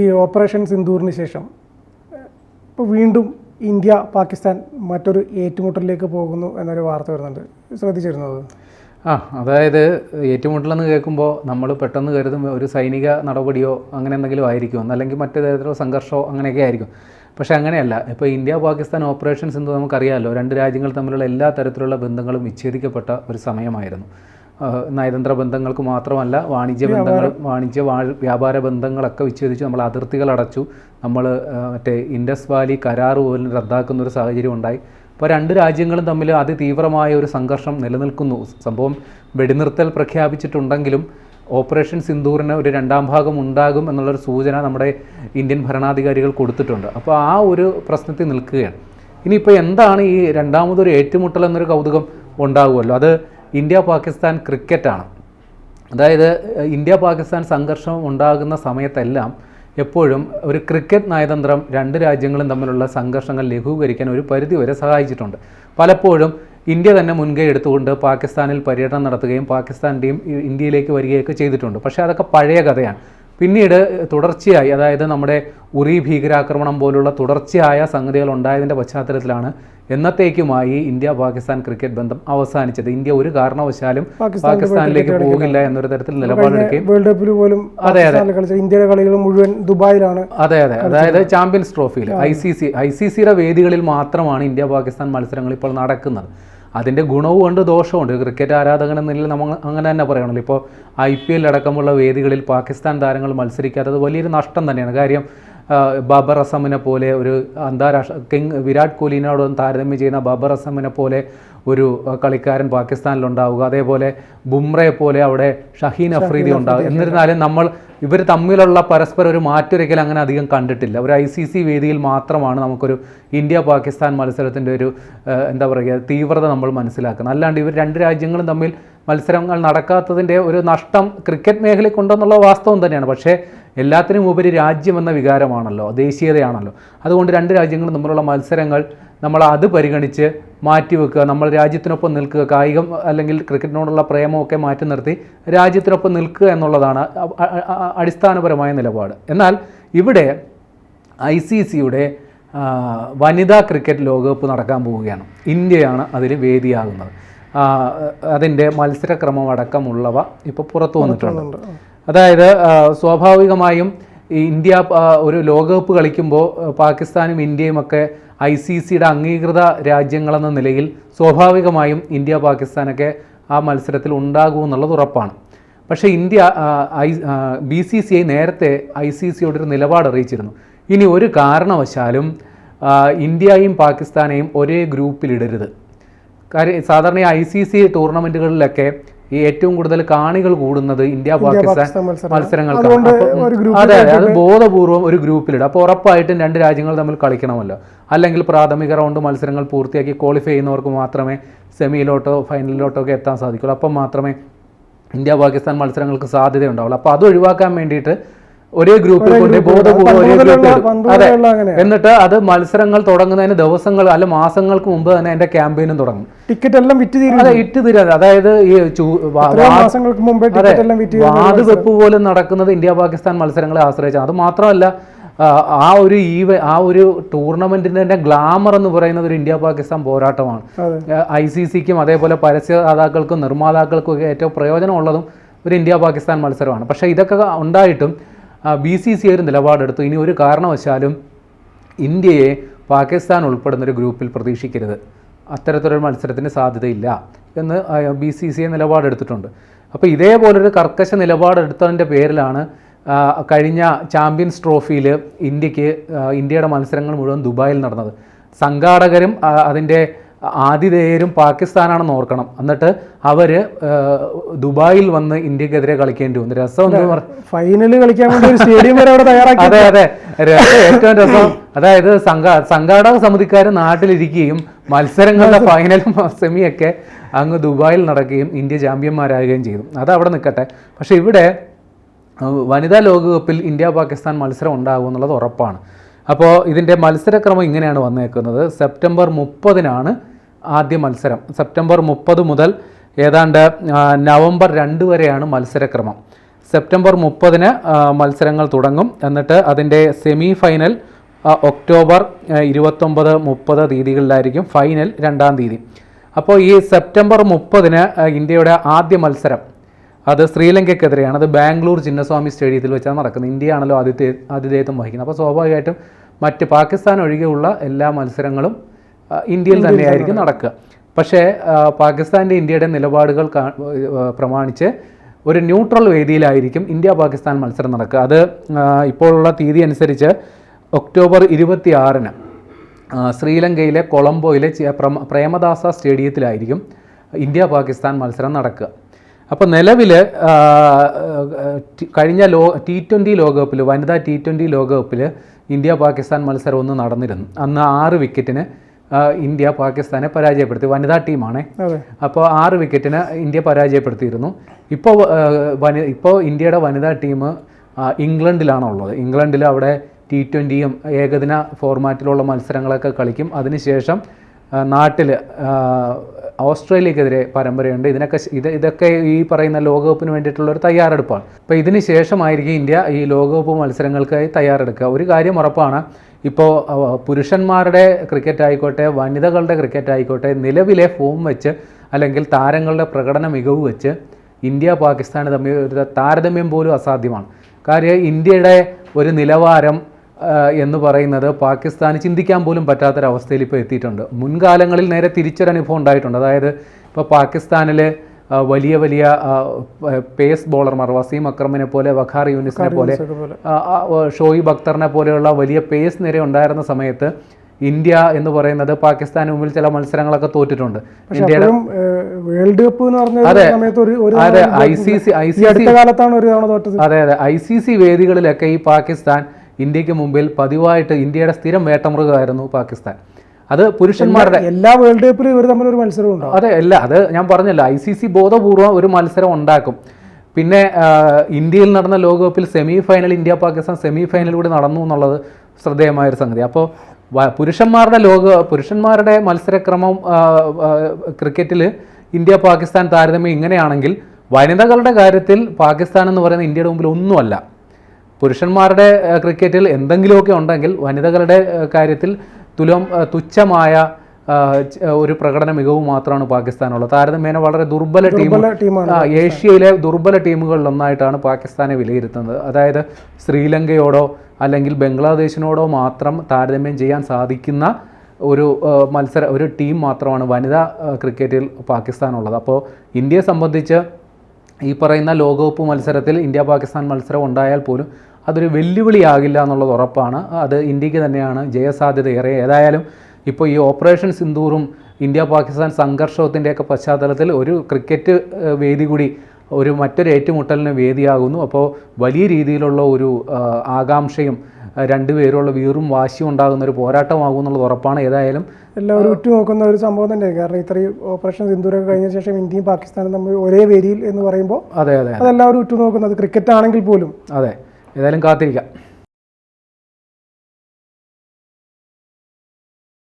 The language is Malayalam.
ഈ ഓപ്പറേഷൻ സിന്ദൂറിന് ശേഷം ഇപ്പോൾ വീണ്ടും ഇന്ത്യ പാകിസ്ഥാൻ മറ്റൊരു ഏറ്റുമുട്ടലിലേക്ക് പോകുന്നു എന്നൊരു വാർത്ത വരുന്നുണ്ട്. ശ്രദ്ധിച്ചിരുന്നത്? ആ അതായത് ഏറ്റുമുട്ടലെന്ന് കേൾക്കുമ്പോൾ നമ്മൾ പെട്ടെന്ന് കരുതും ഒരു സൈനിക നടപടിയോ അങ്ങനെ എന്തെങ്കിലും ആയിരിക്കും. അല്ലെങ്കിൽ മറ്റു തരത്തിലുള്ള സംഘർഷമോ അങ്ങനെയൊക്കെ ആയിരിക്കും. പക്ഷേ അങ്ങനെയല്ല. ഇപ്പോൾ ഇന്ത്യ പാകിസ്ഥാൻ ഓപ്പറേഷൻസ് എന്ന് നമുക്കറിയാമല്ലോ രണ്ട് രാജ്യങ്ങൾ തമ്മിലുള്ള എല്ലാ തരത്തിലുള്ള ബന്ധങ്ങളും വിച്ഛേദിക്കപ്പെട്ട ഒരു സമയമായിരുന്നു. നയതന്ത്ര ബന്ധങ്ങൾക്ക് മാത്രമല്ല വാണിജ്യ ബന്ധങ്ങൾ വാണിജ്യ വ്യാപാര ബന്ധങ്ങളൊക്കെ വിച്ഛേദിച്ചു നമ്മൾ അതിർത്തികൾ അടച്ചു. നമ്മൾ മറ്റേ ഇൻഡസ് വാലി കരാർ പോലും റദ്ദാക്കുന്ന ഒരു സാഹചര്യം ഉണ്ടായി. അപ്പോൾ രണ്ട് രാജ്യങ്ങളും തമ്മിൽ അതിതീവ്രമായ ഒരു സംഘർഷം നിലനിൽക്കുന്നു. സംഭവം വെടിനിർത്തൽ പ്രഖ്യാപിച്ചിട്ടുണ്ടെങ്കിലും ഓപ്പറേഷൻ സിന്ദൂറിന് ഒരു രണ്ടാം ഭാഗം ഉണ്ടാകും എന്നുള്ളൊരു സൂചന നമ്മുടെ ഇന്ത്യൻ ഭരണാധികാരികൾ കൊടുത്തിട്ടുണ്ട്. അപ്പോൾ ആ ഒരു പ്രശ്നത്തിൽ നിൽക്കുകയാണ്. ഇനിയിപ്പോൾ എന്താണ് ഈ രണ്ടാമതൊരു ഏറ്റുമുട്ടൽ എന്നൊരു കൗതുകം ഉണ്ടാകുമല്ലോ അത് ഇന്ത്യ പാകിസ്ഥാൻ ക്രിക്കറ്റാണ്. അതായത് ഇന്ത്യ പാകിസ്ഥാൻ സംഘർഷം ഉണ്ടാകുന്ന സമയത്തെല്ലാം എപ്പോഴും ഒരു ക്രിക്കറ്റ് നയതന്ത്രം രണ്ട് രാജ്യങ്ങളും തമ്മിലുള്ള സംഘർഷങ്ങൾ ലഘൂകരിക്കാൻ ഒരു പരിധിവരെ സഹായിച്ചിട്ടുണ്ട്. പലപ്പോഴും ഇന്ത്യ തന്നെ മുൻകൈ എടുത്തുകൊണ്ട് പാകിസ്ഥാനിൽ പര്യടനം നടത്തുകയും പാകിസ്ഥാൻ ടീം ഇന്ത്യയിലേക്ക് വരികയൊക്കെ ചെയ്തിട്ടുണ്ട്. പക്ഷേ അതൊക്കെ പഴയ കഥയാണ്. പിന്നീട് തുടർച്ചയായി അതായത് നമ്മുടെ ഉറി ഭീകരാക്രമണം പോലുള്ള തുടർച്ചയായ സംഗതികൾ ഉണ്ടായതിന്റെ പശ്ചാത്തലത്തിലാണ് എന്നത്തേക്കുമായി ഇന്ത്യ പാകിസ്ഥാൻ ക്രിക്കറ്റ് ബന്ധം അവസാനിച്ചത്. ഇന്ത്യ ഒരു കാരണവശാലും പാകിസ്ഥാനിലേക്ക് പോകില്ല എന്നൊരു തരത്തിൽ നിലപാടെടുക്കുകയും വേൾഡ് കപ്പിൽ പോലും അതെ അതെ. ഇന്ത്യയുടെ കളികൾ മുഴുവൻ ദുബായിലാണ് അതെ അതെ. അതായത് ചാമ്പ്യൻസ് ട്രോഫിയിൽ I C C I C സിയുടെ വേദികളിൽ മാത്രമാണ് ഇന്ത്യ പാകിസ്ഥാൻ മത്സരങ്ങൾ ഇപ്പോൾ നടക്കുന്നത്. അതിന്റെ ഗുണവും ഉണ്ട് ദോഷവും ഉണ്ട്. ക്രിക്കറ്റ് ആരാധകൻ എന്നില്ല നമ്മൾ അങ്ങനെ തന്നെ പറയണല്ലോ. ഇപ്പോൾ ഐ പി എൽ അടക്കമുള്ള വേദികളിൽ പാകിസ്ഥാൻ താരങ്ങൾ മത്സരിക്കാത്തത് വലിയൊരു നഷ്ടം തന്നെയാണ്. കാര്യം ബാബർ അസമിനെ പോലെ ഒരു അന്താരാഷ്ട്ര കിങ് വിരാട് കോഹ്ലിനോടൊന്നും താരതമ്യം ചെയ്യുന്ന ബാബർ അസമിനെ പോലെ ഒരു കളിക്കാരൻ പാകിസ്ഥാനിലുണ്ടാവുക. അതേപോലെ ബുംറയെ പോലെ അവിടെ ഷഹീൻ അഫ്രീദി ഉണ്ടാവുക. എന്നിരുന്നാലും നമ്മൾ ഇവർ തമ്മിലുള്ള പരസ്പരം ഒരു മാറ്റൊരിക്കൽ അങ്ങനെ അധികം കണ്ടിട്ടില്ല. ഒരു ഐ സി സി വേദിയിൽ മാത്രമാണ് നമുക്കൊരു ഇന്ത്യ പാകിസ്ഥാൻ മത്സരത്തിന്റെ ഒരു എന്താ പറയുക തീവ്രത നമ്മൾ മനസ്സിലാക്കുന്നത്. അല്ലാണ്ട് ഇവർ രണ്ട് രാജ്യങ്ങളും തമ്മിൽ മത്സരങ്ങൾ നടക്കാത്തതിന്റെ ഒരു നഷ്ടം ക്രിക്കറ്റ് മേഖലയ്ക്കുണ്ടെന്നുള്ള വാസ്തവം തന്നെയാണ്. പക്ഷേ എല്ലാത്തിനും ഉപരി രാജ്യം എന്ന വികാരമാണല്ലോ ദേശീയതയാണല്ലോ. അതുകൊണ്ട് രണ്ട് രാജ്യങ്ങളും തമ്മിലുള്ള മത്സരങ്ങൾ നമ്മൾ അത് പരിഗണിച്ച് മാറ്റിവെക്കുക നമ്മൾ രാജ്യത്തിനൊപ്പം നിൽക്കുക കായികം അല്ലെങ്കിൽ ക്രിക്കറ്റിനോടുള്ള പ്രേമമൊക്കെ മാറ്റി നിർത്തി രാജ്യത്തിനൊപ്പം നിൽക്കുക എന്നുള്ളതാണ് അടിസ്ഥാനപരമായ നിലപാട്. എന്നാൽ ഇവിടെ ഐ സി സിയുടെ വനിതാ ക്രിക്കറ്റ് ലോകകപ്പ് നടക്കാൻ പോവുകയാണ്. ഇന്ത്യയാണ് അതിൽ വേദിയാകുന്നത്. അതിന്റെ മത്സരക്രമം അടക്കമുള്ളവ ഇപ്പോൾ പുറത്തു വന്നിട്ടുണ്ട് അതായത് സ്വാഭാവികമായും ഇന്ത്യ ഒരു ലോകകപ്പ് കളിക്കുമ്പോൾ പാകിസ്ഥാനും ഇന്ത്യയും ഒക്കെ ഐ സി സിയുടെ അംഗീകൃത രാജ്യങ്ങളെന്ന നിലയിൽ സ്വാഭാവികമായും ഇന്ത്യ പാകിസ്ഥാനൊക്കെ ആ മത്സരത്തിൽ ഉണ്ടാകുമെന്നുള്ളത് ഉറപ്പാണ്. പക്ഷേ India I B C C I നേരത്തെ ഐ സി സിയോട് ഒരു നിലപാട് അറിയിച്ചിരുന്നു. ഇനി ഒരു കാരണവശാലും ഇന്ത്യയും പാകിസ്ഥാനെയും ഒരേ ഗ്രൂപ്പിലിടരുത്. കാര്യം സാധാരണ ഐ സി സി ടൂർണമെന്റുകളിലൊക്കെ ഈ ഏറ്റവും കൂടുതൽ കാണികൾ കൂടുന്നത് ഇന്ത്യ പാകിസ്ഥാൻ പാകിസ്ഥാൻ മത്സരം. മത്സരങ്ങൾക്കാണ്. അതെ അതെ അത് ബോധപൂർവം ഒരു ഗ്രൂപ്പിലിടും അപ്പോൾ ഉറപ്പായിട്ടും രണ്ട് രാജ്യങ്ങൾ തമ്മിൽ കളിക്കണമല്ലോ. അല്ലെങ്കിൽ പ്രാഥമിക റൗണ്ട് മത്സരങ്ങൾ പൂർത്തിയാക്കി ക്വാളിഫൈ ചെയ്യുന്നവർക്ക് മാത്രമേ സെമിയിലോട്ടോ ഫൈനലിലോട്ടോ ഒക്കെ എത്താൻ സാധിക്കുള്ളൂ. അപ്പം മാത്രമേ ഇന്ത്യ പാകിസ്ഥാൻ മത്സരങ്ങൾക്ക് സാധ്യത സാധ്യതയുണ്ടാവുള്ളൂ. അപ്പോൾ അത് ഒഴിവാക്കാൻ വേണ്ടിയിട്ട് ഒരേ ഗ്രൂപ്പിൽ കൊണ്ട് ബോധപൂർവം ഒരേ ഗ്രൂപ്പിൽ അതെ. എന്നിട്ട് അത് മത്സരങ്ങൾ തുടങ്ങുന്നതിന് ദിവസങ്ങൾ അല്ല മാസങ്ങൾക്ക് മുമ്പ് തന്നെ അതിന്റെ ക്യാമ്പയിനും തുടങ്ങും. ടിക്കറ്റ് എല്ലാം വിറ്റ് തീരും അതെ ഇട്ട് തീരാതെ. അതായത് ഈ മാസങ്ങൾക്ക് മുമ്പേ ടിക്കറ്റ് എല്ലാം വിറ്റ് വാത് വെപ്പ് പോലും നടക്കുന്നത് ഇന്ത്യ പാകിസ്ഥാൻ മത്സരങ്ങളെ ആശ്രയിച്ചാണ്. അത് മാത്രമല്ല ആ, ഒരു ഈവ ആ ഒരു ടൂർണമെന്റിന്റെ തന്നെ ഗ്ലാമർ എന്ന് പറയുന്നത് ഒരു ഇന്ത്യ പാകിസ്ഥാൻ പോരാട്ടമാണ്. ഐ സി സിക്കും അതേപോലെ പരസ്യദാതാക്കൾക്കും നിർമ്മാതാക്കൾക്കും ഒക്കെ ഏറ്റവും പ്രയോജനമുള്ളതും ഒരു ഇന്ത്യ പാകിസ്ഥാൻ മത്സരമാണ്. പക്ഷേ ഇതൊക്കെ ഉണ്ടായിട്ടും ബി സി സി ഒരു നിലപാടെടുത്തു. ഇനി ഒരു കാരണവശാലും ഇന്ത്യയെ പാകിസ്ഥാൻ ഉൾപ്പെടുന്ന ഒരു ഗ്രൂപ്പിൽ പ്രതീക്ഷിക്കരുത്. അത്തരത്തിലൊരു മത്സരത്തിന് സാധ്യതയില്ല എന്ന് ബി സി സി ഐ നിലപാടെടുത്തിട്ടുണ്ട്. അപ്പോൾ ഇതേപോലൊരു കർക്കശ നിലപാടെടുത്തതിന്റെ പേരിലാണ് കഴിഞ്ഞ ചാമ്പ്യൻസ് ട്രോഫിയിൽ ഇന്ത്യയ്ക്ക് ഇന്ത്യയുടെ മത്സരങ്ങൾ മുഴുവൻ ദുബായിൽ നടന്നത്. സംഘാടകരും അതിന്റെ ആതിഥേയരും പാകിസ്ഥാനാണെന്ന് ഓർക്കണം. എന്നിട്ട് അവർ ദുബായിൽ വന്ന് ഇന്ത്യക്കെതിരെ കളിക്കേണ്ടി വന്നു. രസം ഫൈനൽ കളിക്കാൻ വേണ്ടി ഒരു സ്റ്റേഡിയം വരെ അവിടെ തയ്യാറാക്കി. അതെ അതെ. ഏറ്റവും രസം. അതായത് സംഘ സംഘാടക സമിതിക്കാർ നാട്ടിലിരിക്കുകയും മത്സരങ്ങളുടെ ഫൈനലും സെമിയൊക്കെ അങ്ങ് ദുബായിൽ നടക്കുകയും ഇന്ത്യ ചാമ്പ്യന്മാരാകുകയും ചെയ്തു. അത് അവിടെ നിൽക്കട്ടെ. പക്ഷേ ഇവിടെ വനിതാ ലോകകപ്പിൽ ഇന്ത്യ പാകിസ്ഥാൻ മത്സരം ഉണ്ടാകും എന്നുള്ളത് ഉറപ്പാണ്. അപ്പോൾ ഇതിന്റെ മത്സരക്രമം ഇങ്ങനെയാണ് വന്നേക്കുന്നത്. സെപ്റ്റംബർ മുപ്പതിനാണ് ആദ്യ മത്സരം. സെപ്റ്റംബർ മുപ്പത് മുതൽ ഏതാണ്ട് നവംബർ രണ്ട് വരെയാണ് മത്സരക്രമം. സെപ്റ്റംബർ മുപ്പതിന് മത്സരങ്ങൾ തുടങ്ങും. എന്നിട്ട് അതിന്റെ സെമി ഫൈനൽ ഒക്ടോബർ ഇരുപത്തൊമ്പത് മുപ്പത് തീയതികളിലായിരിക്കും ഫൈനൽ രണ്ടാം തീയതി. അപ്പോൾ ഈ സെപ്റ്റംബർ മുപ്പതിന് ഇന്ത്യയുടെ ആദ്യ മത്സരം അത് ശ്രീലങ്കയ്ക്കെതിരെയാണ്. അത് ബാംഗ്ലൂർ ചിന്നസ്വാമി സ്റ്റേഡിയത്തിൽ വെച്ചാണ് നടക്കുന്നത്. ഇന്ത്യയാണല്ലോ ആദ്യത്തെ ആതിഥേയത്വം വഹിക്കുന്നത്. അപ്പോൾ സ്വാഭാവികമായിട്ടും മറ്റ് പാകിസ്ഥാൻ ഒഴികെയുള്ള എല്ലാ മത്സരങ്ങളും ഇന്ത്യയിൽ തന്നെയായിരിക്കും നടക്കുക. പക്ഷേ പാകിസ്ഥാന്റെ ഇന്ത്യയുടെ നിലപാടുകൾ പ്രമാണിച്ച് ഒരു ന്യൂട്രൽ വേദിയിലായിരിക്കും ഇന്ത്യ പാകിസ്ഥാൻ മത്സരം നടക്കുക. അത് ഇപ്പോഴുള്ള തീയതി അനുസരിച്ച് ഒക്ടോബർ ഇരുപത്തി ആറിന് ശ്രീലങ്കയിലെ കൊളംബോയിലെ പ്രേമദാസ സ്റ്റേഡിയത്തിലായിരിക്കും ഇന്ത്യ പാകിസ്ഥാൻ മത്സരം നടക്കുക. അപ്പോൾ നിലവിൽ കഴിഞ്ഞ ലോ ടി ട്വന്റി ലോകകപ്പിൽ വനിതാ ടി ട്വന്റി ലോകകപ്പിൽ ഇന്ത്യ പാകിസ്ഥാൻ മത്സരം ഒന്ന് നടന്നിരുന്നു. അന്ന് ആറ് വിക്കറ്റിന് ഇന്ത്യ പാകിസ്ഥാനെ പരാജയപ്പെടുത്തി. വനിതാ ടീമാണ്. അപ്പോൾ ആറ് വിക്കറ്റിന് ഇന്ത്യ പരാജയപ്പെടുത്തിയിരുന്നു. ഇപ്പോൾ വനി ഇപ്പോൾ ഇന്ത്യയുടെ വനിതാ ടീം ഇംഗ്ലണ്ടിലാണുള്ളത്. ഇംഗ്ലണ്ടിൽ അവിടെ ടി ട്വന്റിയും ഏകദിന ഫോർമാറ്റിലുള്ള മത്സരങ്ങളൊക്കെ കളിക്കും. അതിനുശേഷം നാട്ടിൽ ഓസ്ട്രേലിയക്കെതിരെ പരമ്പരയുണ്ട്. ഇതിനൊക്കെ ഇത് ഇതൊക്കെ ഈ പറയുന്ന ലോകകപ്പിന് വേണ്ടിയിട്ടുള്ള ഒരു തയ്യാറെടുപ്പാണ്. അപ്പോൾ ഇതിന് ശേഷമായിരിക്കും ഇന്ത്യ ഈ ലോകകപ്പ് മത്സരങ്ങൾക്കായി തയ്യാറെടുക്കുക. ഒരു കാര്യം ഉറപ്പാണ്. ഇപ്പോൾ പുരുഷന്മാരുടെ ക്രിക്കറ്റ് ആയിക്കോട്ടെ വനിതകളുടെ ക്രിക്കറ്റ് ആയിക്കോട്ടെ നിലവിലെ ഫോം വെച്ച് അല്ലെങ്കിൽ താരങ്ങളുടെ പ്രകടന മികവ് വെച്ച് ഇന്ത്യ പാകിസ്ഥാൻ തമ്മിൽ ഒരു താരതമ്യം പോലും അസാധ്യമാണ്. കാര്യം ഇന്ത്യയുടെ ഒരു നിലവാരം എന്ന് പറയുന്നത് പാകിസ്ഥാന് ചിന്തിക്കാൻ പോലും പറ്റാത്തൊരവസ്ഥയിൽ ഇപ്പോൾ എത്തിയിട്ടുണ്ട്. മുൻകാലങ്ങളിൽ നേരെ തിരിച്ചൊരനുഭവം ഉണ്ടായിട്ടുണ്ട്. അതായത് ഇപ്പോൾ പാകിസ്ഥാനിൽ വലിയ വലിയ പേസ് ബോളർമാർ വസീം അക്രമിനെ പോലെ വഖാർ യൂനിസിനെ പോലെ ഷോയിബ് അക്തറിനെ പോലെയുള്ള വലിയ പേസ് നിര ഉണ്ടായിരുന്ന സമയത്ത് ഇന്ത്യ എന്ന് പറയുന്നത് പാകിസ്ഥാന് മുമ്പിൽ ചില മത്സരങ്ങളൊക്കെ തോറ്റിട്ടുണ്ട്. ഇന്ത്യയുടെ വേൾഡ് കപ്പ് എന്ന് പറഞ്ഞ അതെ. I C C I C C അടുത്ത കാലത്താണ് ഒരു തവണ തോറ്റത്. അതെ അതെ. ഐ സി സി വേദികളിലൊക്കെ ഈ പാകിസ്ഥാൻ ഇന്ത്യയ്ക്ക് മുമ്പിൽ പതിവായിട്ട് ഇന്ത്യയുടെ സ്ഥിരം വേട്ടമൃഗമായിരുന്നു പാകിസ്ഥാൻ. അത് പുരുഷന്മാരുടെ എല്ലാ വേൾഡ് കപ്പിലും ഇവർ തമ്മിൽ ഒരു മത്സരം ഉണ്ടോ? അതെ അല്ല അത് ഞാൻ പറഞ്ഞല്ലോ ഐ സി സി ബോധപൂർവം ഒരു മത്സരം ഉണ്ടാക്കും. പിന്നെ ഇന്ത്യയിൽ നടന്ന ലോകകപ്പിൽ semi final India Pakistan semi ഫൈനലിലൂടെ നടന്നു എന്നുള്ളത് ശ്രദ്ധേയമായ ഒരു സംഗതി. അപ്പോൾ പുരുഷന്മാരുടെ ലോക പുരുഷന്മാരുടെ മത്സരക്രമം ക്രിക്കറ്റിൽ ഇന്ത്യ പാകിസ്ഥാൻ താരതമ്യം ഇങ്ങനെയാണെങ്കിൽ വനിതകളുടെ കാര്യത്തിൽ പാകിസ്ഥാൻ എന്ന് പറയുന്ന ഇന്ത്യയുടെ മുമ്പിൽ ഒന്നുമല്ല. പുരുഷന്മാരുടെ ക്രിക്കറ്റിൽ എന്തെങ്കിലുമൊക്കെ ഉണ്ടെങ്കിൽ വനിതകളുടെ കാര്യത്തിൽ തുലം തുച്ഛമായ ഒരു പ്രകടന മികവ് മാത്രമാണ് പാകിസ്ഥാനുള്ളത്. താരതമ്യേന വളരെ ദുർബല ടീം ഏഷ്യയിലെ ദുർബല ടീമുകളിൽ ഒന്നായിട്ടാണ് പാകിസ്ഥാനെ വിലയിരുത്തുന്നത്. അതായത് ശ്രീലങ്കയോടോ അല്ലെങ്കിൽ ബംഗ്ലാദേശിനോടോ മാത്രം താരതമ്യം ചെയ്യാൻ സാധിക്കുന്ന ഒരു മത്സര ഒരു ടീം മാത്രമാണ് വനിതാ ക്രിക്കറ്റിൽ പാകിസ്ഥാനുള്ളത്. അപ്പോൾ ഇന്ത്യയെ സംബന്ധിച്ച് ഈ പറയുന്ന ലോകകപ്പ് മത്സരത്തിൽ ഇന്ത്യ പാകിസ്ഥാൻ മത്സരം ഉണ്ടായാൽ പോലും അതൊരു വെല്ലുവിളിയാകില്ല എന്നുള്ളത് ഉറപ്പാണ്. അത് ഇന്ത്യയ്ക്ക് തന്നെയാണ് ജയസാധ്യത ഏറെ. ഏതായാലും ഇപ്പോൾ ഈ ഓപ്പറേഷൻ സിന്ദൂറും ഇന്ത്യ പാകിസ്ഥാൻ സംഘർഷത്തിന്റെയൊക്കെ പശ്ചാത്തലത്തിൽ ഒരു ക്രിക്കറ്റ് വേദി കൂടി ഒരു മറ്റൊരു ഏറ്റുമുട്ടലിന് വേദിയാകുന്നു. അപ്പോൾ വലിയ രീതിയിലുള്ള ഒരു ആകാംക്ഷയും രണ്ടുപേരുള്ള വീറും വാശിയും ഉണ്ടാകുന്ന ഒരു പോരാട്ടമാകും എന്നുള്ളത് ഉറപ്പാണ്. ഏതായാലും എല്ലാവരും ഉറ്റുനോക്കുന്ന ഒരു സംഭവം തന്നെയാണ്. കാരണം ഇത്രയും ഓപ്പറേഷൻ സിന്ദൂരൊക്കെ കഴിഞ്ഞ ശേഷം ഇന്ത്യയും പാകിസ്ഥാനും തമ്മിൽ ഒരേ വേദിയിൽ എന്ന് പറയുമ്പോൾ അതെ അതെ അതെല്ലാവരും ഉറ്റു നോക്കുന്നത് ക്രിക്കറ്റ് ആണെങ്കിൽ പോലും. അതെ. ഏതായാലും കാത്തിരിക്കാം.